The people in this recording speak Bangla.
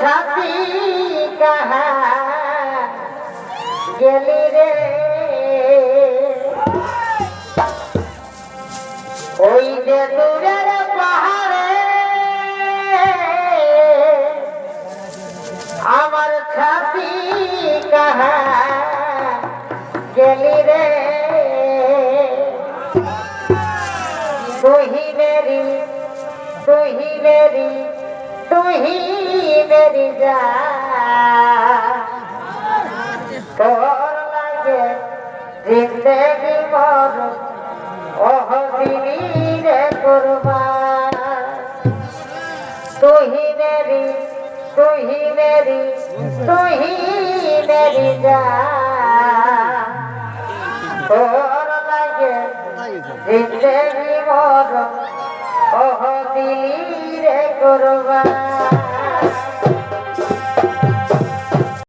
ছাতি কাহা গেলি রে? ওই যে দূরের পাহাড়ে আমার ছাতি কাহা গেলি রে? তুহি মেরি তুহি মেরি তুহি যা। তোর লাগে জিন্দগি মর ওহ রে কুরবান। তুহি মেরি তুহি মেরি তুহি মেরি যা। তোর লাগে জিন্দগি মর করবা